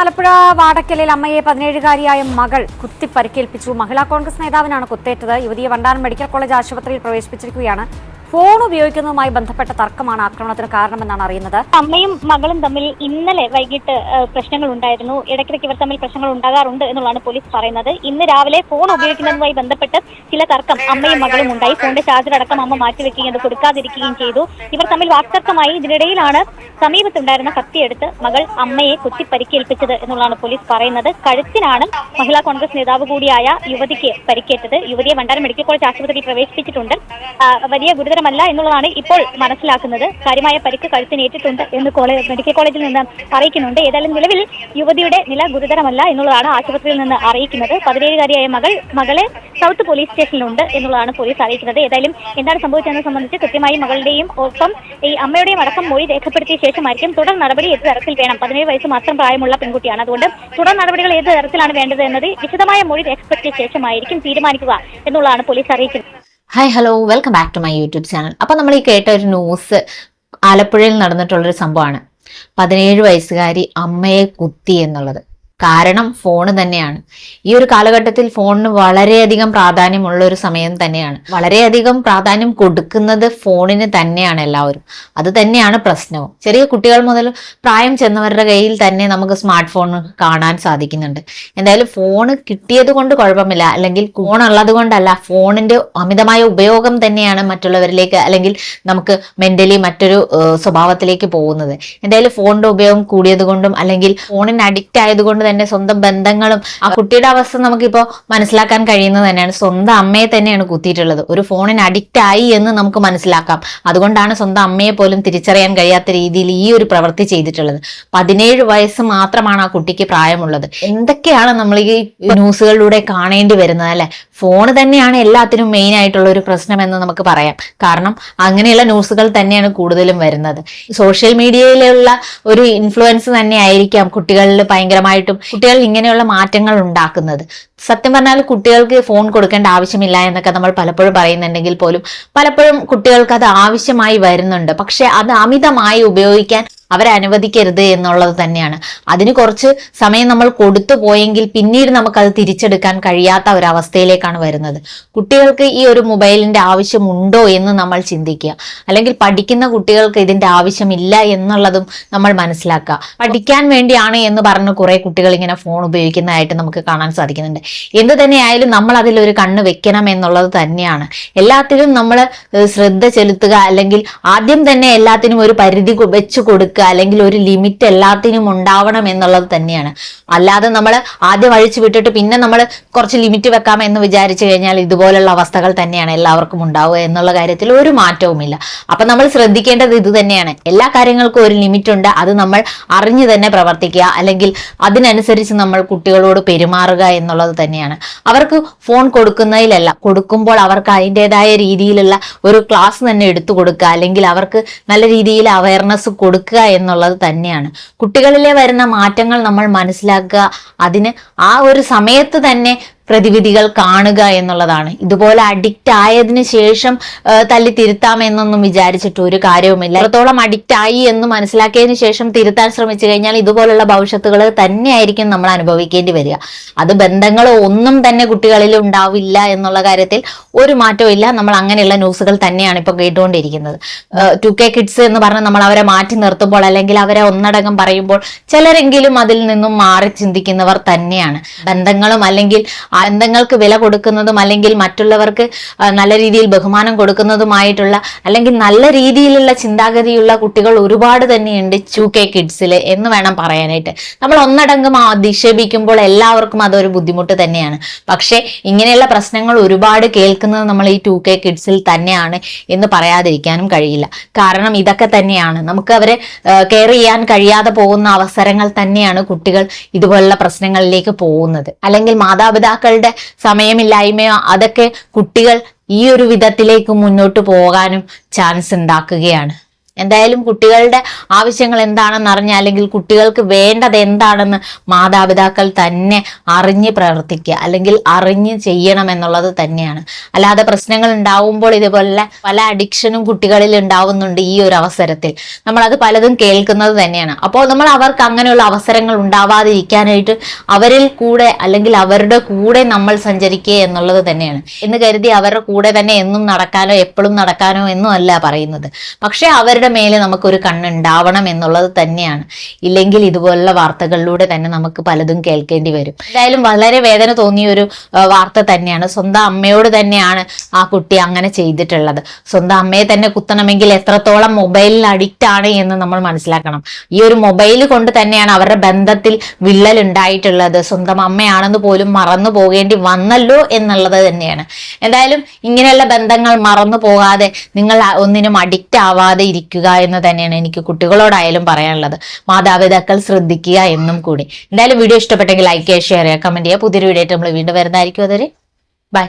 ആലപ്പുഴ വാടക്കലിൽ അമ്മയെ പതിനേഴുകാരിയായ മകൾ കുത്തി പരിക്കേൽപ്പിച്ചു മഹിളാ കോൺഗ്രസ് നേതാവിനാണ് കുത്തേറ്റത്. യുവതിയെ വണ്ടാനം മെഡിക്കൽ കോളേജ് ആശുപത്രിയിൽ പ്രവേശിപ്പിച്ചിരിക്കുകയാണ് ഫോൺ ഉപയോഗിക്കുന്നതുമായി ബന്ധപ്പെട്ട തർക്കമാണ് ആക്രമണത്തിന് കാരണമെന്നാണ് അറിയുന്നത്. അമ്മയും മകളും തമ്മിൽ ഇന്നലെ വൈകിട്ട് പ്രശ്നങ്ങൾ ഉണ്ടായിരുന്നു ഇടയ്ക്കിടയ്ക്ക് ഇവർ തമ്മിൽ പ്രശ്നങ്ങൾ ഉണ്ടാകാറുണ്ട് എന്നുള്ളതാണ് പോലീസ് പറയുന്നത്. ഇന്ന് രാവിലെ ഫോൺ ഉപയോഗിക്കുന്നതുമായി ബന്ധപ്പെട്ട് ചില തർക്കം അമ്മയും മകളും ഉണ്ടായി. ഫോണിന്റെ ചാർജർ അടക്കം അമ്മ മാറ്റിവെക്കുകയും അത് കൊടുക്കാതിരിക്കുകയും ചെയ്തു. ഇവർ തമ്മിൽ വാക്തർക്കമായി ഇതിനിടയിലാണ് സമീപത്തുണ്ടായിരുന്ന കത്തിയെടുത്ത് മകൾ അമ്മയെ കുത്തി പരിക്കേൽപ്പിച്ചത് എന്നുള്ളതാണ് പോലീസ് പറയുന്നത്. കഴുത്തിനാണ് മഹിളാ കോൺഗ്രസ് നേതാവ് കൂടിയായ യുവതിക്ക് പരിക്കേറ്റത്. യുവതിയെ വണ്ടാനം മെഡിക്കൽ കോളേജ് ആശുപത്രിയിൽ പ്രവേശിപ്പിച്ചിട്ടുണ്ട്. വലിയ വലിയ ഗുരുതരമല്ല എന്നുള്ളതാണ് ഇപ്പോൾ മനസ്സിലാക്കുന്നത്. കാര്യമായ പരിക്ക് കഴുത്തിനേറ്റിട്ടുണ്ട് എന്ന് കോളേജ് മെഡിക്കൽ കോളേജിൽ നിന്ന് അറിയിക്കുന്നുണ്ട്. ഏതായാലും നിലവിൽ യുവതിയുടെ നില ഗുരുതരമല്ല എന്നുള്ളതാണ് ആശുപത്രിയിൽ നിന്ന് അറിയിക്കുന്നത്. പതിനേഴുകാരിയായ മകൾ മകളെ സൗത്ത് പോലീസ് സ്റ്റേഷനിലുണ്ട് എന്നുള്ളതാണ് പോലീസ് അറിയിക്കുന്നത്. ഏതായാലും എന്താണ് സംഭവിച്ചതെന്ന് സംബന്ധിച്ച് കൃത്യമായി മകളുടെയും ഒപ്പം ഈ അമ്മയുടെയും അടക്കം മൊഴി രേഖപ്പെടുത്തിയ ശേഷമായിരിക്കും തുടർ നടപടി ഏത് തരത്തിൽ വേണം. പതിനേഴ് വയസ്സ് മാത്രം പ്രായമുള്ള പെൺകുട്ടിയാണ്. അതുകൊണ്ട് തുടർ നടപടികൾ ഏത് തരത്തിലാണ് വേണ്ടത് എന്നത് വിശദമായ മൊഴി രേഖപ്പെടുത്തിയ ശേഷമായിരിക്കും തീരുമാനിക്കുക എന്നുള്ളതാണ് പോലീസ് അറിയിക്കുന്നത്. Hi hello welcome back to my YouTube channel അപ്പൊ നമ്മൾ ഈ കേട്ട ഒരു ന്യൂസ് ആലപ്പുഴയിൽ നടന്നിട്ടുള്ളൊരു സംഭവമാണ്. പതിനേഴ് വയസ്സുകാരി അമ്മയെ കുത്തി എന്നുള്ളത്. കാരണം ഫോൺ തന്നെയാണ്. ഈ ഒരു കാലഘട്ടത്തിൽ ഫോണിന് വളരെയധികം പ്രാധാന്യമുള്ള ഒരു സമയം തന്നെയാണ്. വളരെയധികം പ്രാധാന്യം കൊടുക്കുന്നത് ഫോണിന് തന്നെയാണ് എല്ലാവരും. അത് തന്നെയാണ് പ്രശ്നവും. ചെറിയ കുട്ടികൾ മുതൽ പ്രായം ചെന്നവരുടെ കയ്യിൽ തന്നെ നമുക്ക് സ്മാർട്ട് ഫോൺ കാണാൻ സാധിക്കുന്നുണ്ട്. എന്തായാലും ഫോൺ കിട്ടിയത് കൊണ്ട് കുഴപ്പമില്ല. അല്ലെങ്കിൽ ഫോൺ ഉള്ളത് കൊണ്ടല്ല ഫോണിന്റെ അമിതമായ ഉപയോഗം തന്നെയാണ് മറ്റുള്ളവരിലേക്ക് അല്ലെങ്കിൽ നമുക്ക് മെന്റലി മറ്റൊരു സ്വഭാവത്തിലേക്ക് പോകുന്നത്. എന്തായാലും ഫോണിന്റെ ഉപയോഗം കൂടിയത് കൊണ്ടും അല്ലെങ്കിൽ ഫോണിന് അഡിക്റ്റ് ആയതുകൊണ്ട് തന്നെ സ്വന്തം ബന്ധങ്ങളും ആ കുട്ടിയുടെ അവസ്ഥ നമുക്കിപ്പോൾ മനസ്സിലാക്കാൻ കഴിയുന്നത് തന്നെയാണ്. സ്വന്തം അമ്മയെ തന്നെയാണ് കുത്തിയിട്ടുള്ളത്. ഒരു ഫോണിന് അഡിക്റ്റ് ആയി എന്ന് നമുക്ക് മനസ്സിലാക്കാം. അതുകൊണ്ടാണ് സ്വന്തം അമ്മയെ പോലും തിരിച്ചറിയാൻ കഴിയാത്ത രീതിയിൽ ഈ ഒരു പ്രവൃത്തി ചെയ്തിട്ടുള്ളത്. പതിനേഴ് വയസ്സ് മാത്രമാണ് ആ കുട്ടിക്ക് പ്രായമുള്ളത്. എന്തൊക്കെയാണ് നമ്മൾ ഈ ന്യൂസുകളിലൂടെ കാണേണ്ടി വരുന്നത് അല്ലെ? ഫോൺ തന്നെയാണ് എല്ലാത്തിനും മെയിൻ ആയിട്ടുള്ള ഒരു പ്രശ്നം എന്ന് നമുക്ക് പറയാം. കാരണം അങ്ങനെയുള്ള ന്യൂസുകൾ തന്നെയാണ് കൂടുതലും വരുന്നത്. സോഷ്യൽ മീഡിയയിലുള്ള ഒരു ഇൻഫ്ലുവൻസ് തന്നെ ആയിരിക്കാം കുട്ടികളിൽ ഭയങ്കരമായിട്ടും കുട്ടികൾ ഇങ്ങനെയുള്ള മാറ്റങ്ങൾ ഉണ്ടാക്കുന്നത്. സത്യം പറഞ്ഞാൽ കുട്ടികൾക്ക് ഫോൺ കൊടുക്കേണ്ട ആവശ്യമില്ല എന്നൊക്കെ നമ്മൾ പലപ്പോഴും പറയുന്നുണ്ടെങ്കിൽ പോലും പലപ്പോഴും കുട്ടികൾക്ക് അത് ആവശ്യമായി വരുന്നുണ്ട്. പക്ഷെ അത് അമിതമായി ഉപയോഗിക്കാൻ അവരെ അനുവദിക്കരുത് എന്നുള്ളത് തന്നെയാണ്. അതിന് കുറച്ച് സമയം നമ്മൾ കൊടുത്തു പോയെങ്കിൽ പിന്നീട് നമുക്കത് തിരിച്ചെടുക്കാൻ കഴിയാത്ത ഒരവസ്ഥയിലേക്കാണ് വരുന്നത്. കുട്ടികൾക്ക് ഈ ഒരു മൊബൈലിന്റെ ആവശ്യമുണ്ടോ എന്ന് നമ്മൾ ചിന്തിക്കുക. അല്ലെങ്കിൽ പഠിക്കുന്ന കുട്ടികൾക്ക് ഇതിന്റെ ആവശ്യമില്ല എന്നുള്ളതും നമ്മൾ മനസ്സിലാക്കുക. പഠിക്കാൻ വേണ്ടിയാണ് എന്ന് പറഞ്ഞ് കുറെ കുട്ടികൾ ഇങ്ങനെ ഫോൺ ഉപയോഗിക്കുന്നതായിട്ട് നമുക്ക് കാണാൻ സാധിക്കുന്നുണ്ട്. എന്ത് തന്നെയായാലും നമ്മൾ ഒരു കണ്ണ് വെക്കണം എന്നുള്ളത് തന്നെയാണ്. എല്ലാത്തിലും നമ്മൾ ശ്രദ്ധ ചെലുത്തുക അല്ലെങ്കിൽ ആദ്യം തന്നെ എല്ലാത്തിനും ഒരു പരിധി വെച്ചു കൊടുക്കുക അല്ലെങ്കിൽ ഒരു ലിമിറ്റ് എല്ലാത്തിനും ഉണ്ടാവണം എന്നുള്ളത് തന്നെയാണ്. അല്ലാതെ നമ്മൾ ആദ്യം അഴിച്ചു വിട്ടിട്ട് പിന്നെ നമ്മൾ കുറച്ച് ലിമിറ്റ് വെക്കാം എന്ന് വിചാരിച്ചു കഴിഞ്ഞാൽ ഇതുപോലുള്ള അവസ്ഥകൾ തന്നെയാണ് എല്ലാവർക്കും ഉണ്ടാവുക എന്നുള്ള കാര്യത്തിൽ ഒരു മാറ്റവുമില്ല. അപ്പൊ നമ്മൾ ശ്രദ്ധിക്കേണ്ടത് ഇത് തന്നെയാണ്. എല്ലാ കാര്യങ്ങൾക്കും ഒരു ലിമിറ്റ് ഉണ്ട്. അത് നമ്മൾ അറിഞ്ഞു തന്നെ പ്രവർത്തിക്കുക അല്ലെങ്കിൽ അതിനനുസരിച്ച് നമ്മൾ കുട്ടികളോട് പെരുമാറുക എന്നുള്ളത് തന്നെയാണ്. അവർക്ക് ഫോൺ കൊടുക്കുന്നതിലല്ല കൊടുക്കുമ്പോൾ അവർക്ക് അതിന്റെതായ രീതിയിലുള്ള ഒരു ക്ലാസ് തന്നെ എടുത്തു കൊടുക്കുക അല്ലെങ്കിൽ അവർക്ക് നല്ല രീതിയിൽ അവയർനെസ് കൊടുക്കുക എന്നുള്ളത് തന്നെയാണ്. കുട്ടികളിലെ വരുന്ന മാറ്റങ്ങൾ നമ്മൾ മനസ്സിലാക്കുക അതിന് ആ ഒരു സമയത്ത് തന്നെ പ്രതിവിധികൾ കാണുക എന്നുള്ളതാണ്. ഇതുപോലെ അഡിക്റ്റ് ആയതിനു ശേഷം തല്ലി തിരുത്താം എന്നൊന്നും വിചാരിച്ചിട്ട് ഒരു കാര്യവുമില്ല. എത്രത്തോളം അഡിക്റ്റ് ആയി എന്ന് മനസ്സിലാക്കിയതിനു ശേഷം തിരുത്താൻ ശ്രമിച്ചു കഴിഞ്ഞാൽ ഇതുപോലുള്ള ഭവിഷ്യത്തുകൾ തന്നെയായിരിക്കും നമ്മൾ അനുഭവിക്കേണ്ടി വരിക. അത് ബന്ധങ്ങൾ ഒന്നും തന്നെ കുട്ടികളിൽ ഉണ്ടാവില്ല എന്നുള്ള കാര്യത്തിൽ ഒരു മാറ്റവും ഇല്ല. നമ്മൾ അങ്ങനെയുള്ള ന്യൂസുകൾ തന്നെയാണ് ഇപ്പോൾ കേട്ടുകൊണ്ടിരിക്കുന്നത്. ടു കെ കിഡ്സ് എന്ന് പറഞ്ഞ് നമ്മൾ അവരെ മാറ്റി നിർത്തുമ്പോൾ അല്ലെങ്കിൽ അവരെ ഒന്നടങ്കം പറയുമ്പോൾ ചിലരെങ്കിലും അതിൽ നിന്നും മാറി ചിന്തിക്കുന്നവർ തന്നെയാണ്. ബന്ധങ്ങളും അല്ലെങ്കിൽ ആ ബന്ധങ്ങൾക്ക് വില കൊടുക്കുന്നതും അല്ലെങ്കിൽ മറ്റുള്ളവർക്ക് നല്ല രീതിയിൽ ബഹുമാനം കൊടുക്കുന്നതുമായിട്ടുള്ള അല്ലെങ്കിൽ നല്ല രീതിയിലുള്ള ചിന്താഗതിയുള്ള കുട്ടികൾ ഒരുപാട് തന്നെയുണ്ട് ചു കെ കിഡ്സിൽ എന്ന് വേണം പറയാനായിട്ട്. നമ്മൾ ഒന്നടങ്കം അധിക്ഷേപിക്കുമ്പോൾ എല്ലാവർക്കും അതൊരു ബുദ്ധിമുട്ട് തന്നെയാണ്. പക്ഷേ ഇങ്ങനെയുള്ള പ്രശ്നങ്ങൾ ഒരുപാട് കേൾക്കുന്നത് നമ്മൾ ഈ ടു കെ കിഡ്സിൽ തന്നെയാണ് എന്ന് പറയാതിരിക്കാനും കഴിയില്ല. കാരണം ഇതൊക്കെ തന്നെയാണ്. നമുക്ക് അവരെ കെയർ ചെയ്യാൻ കഴിയാതെ പോകുന്ന അവസരങ്ങൾ തന്നെയാണ് കുട്ടികൾ ഇതുപോലുള്ള പ്രശ്നങ്ങളിലേക്ക് പോകുന്നത്. അല്ലെങ്കിൽ മാതാപിതാക്കളുടെ സമയമില്ലായ്മയോ അതൊക്കെ കുട്ടികൾ ഈ ഒരു വിധത്തിലേക്ക് മുന്നോട്ട് പോകാനും ചാൻസ് ഉണ്ടാക്കുകയാണ്. എന്തായാലും കുട്ടികളുടെ ആവശ്യങ്ങൾ എന്താണെന്ന് അറിഞ്ഞ അല്ലെങ്കിൽ കുട്ടികൾക്ക് വേണ്ടത് എന്താണെന്ന് മാതാപിതാക്കൾ തന്നെ അറിഞ്ഞ് പ്രവർത്തിക്കുക അല്ലെങ്കിൽ അറിഞ്ഞ് ചെയ്യണം എന്നുള്ളത് തന്നെയാണ്. അല്ലാതെ പ്രശ്നങ്ങൾ ഉണ്ടാവുമ്പോൾ ഇതുപോലെ പല അഡിക്ഷനും കുട്ടികളിൽ ഉണ്ടാവുന്നുണ്ട് ഈ ഒരു അവസരത്തിൽ. നമ്മളത് പലതും കേൾക്കുന്നത് തന്നെയാണ്. അപ്പോൾ നമ്മൾ അവർക്ക് അങ്ങനെയുള്ള അവസരങ്ങൾ ഉണ്ടാവാതിരിക്കാനായിട്ട് അവരിൽ കൂടെ അല്ലെങ്കിൽ അവരുടെ കൂടെ നമ്മൾ സഞ്ചരിക്കുക എന്നുള്ളത് തന്നെയാണ്. എന്ന് കരുതി അവരുടെ കൂടെ തന്നെ എന്നും നടക്കാനോ എപ്പോഴും നടക്കാനോ എന്നും അല്ല പറയുന്നത്. പക്ഷേ അവരുടെ മേലെ നമുക്കൊരു കണ്ണുണ്ടാവണം എന്നുള്ളത് തന്നെയാണ്. ഇല്ലെങ്കിൽ ഇതുപോലുള്ള വാർത്തകളിലൂടെ തന്നെ നമുക്ക് പലതും കേൾക്കേണ്ടി വരും. എന്തായാലും വളരെ വേദന തോന്നിയ ഒരു വാർത്ത തന്നെയാണ്. സ്വന്തം അമ്മയോട് തന്നെയാണ് ആ കുട്ടി അങ്ങനെ ചെയ്തിട്ടുള്ളത്. സ്വന്തം അമ്മയെ തന്നെ കുത്തണമെങ്കിൽ എത്രത്തോളം മൊബൈലിൽ അഡിക്റ്റ് ആണ് എന്ന് നമ്മൾ മനസ്സിലാക്കണം. ഈ ഒരു മൊബൈൽ കൊണ്ട് തന്നെയാണ് അവരുടെ ബന്ധത്തിൽ വിള്ളൽ ഉണ്ടായിട്ടുള്ളത്. സ്വന്തം അമ്മയാണെന്ന് പോലും മറന്നു പോകേണ്ടി വന്നല്ലോ എന്നുള്ളത് തന്നെയാണ്. എന്തായാലും ഇങ്ങനെയുള്ള ബന്ധങ്ങൾ മറന്നു പോകാതെ നിങ്ങൾ ഒന്നിനും അഡിക്റ്റ് ആവാതെ ഇരിക്കുക എന്ന് തന്നെയാണ് എനിക്ക് കുട്ടികളോടായാലും പറയാനുള്ളത്. മാതാപിതാക്കൾ ശ്രദ്ധിക്കുക എന്നും കൂടി. എന്തായാലും വീഡിയോ ഇഷ്ടപ്പെട്ടെങ്കിൽ ലൈക്ക് ചെയ്യുക ഷെയർ ചെയ്യുക കമന്റ് ചെയ്യുക. പുതിയൊരു വീഡിയോ ആയിട്ട് നമ്മൾ വീണ്ടും വരുന്നതായിരിക്കും. അതൊരു ബൈ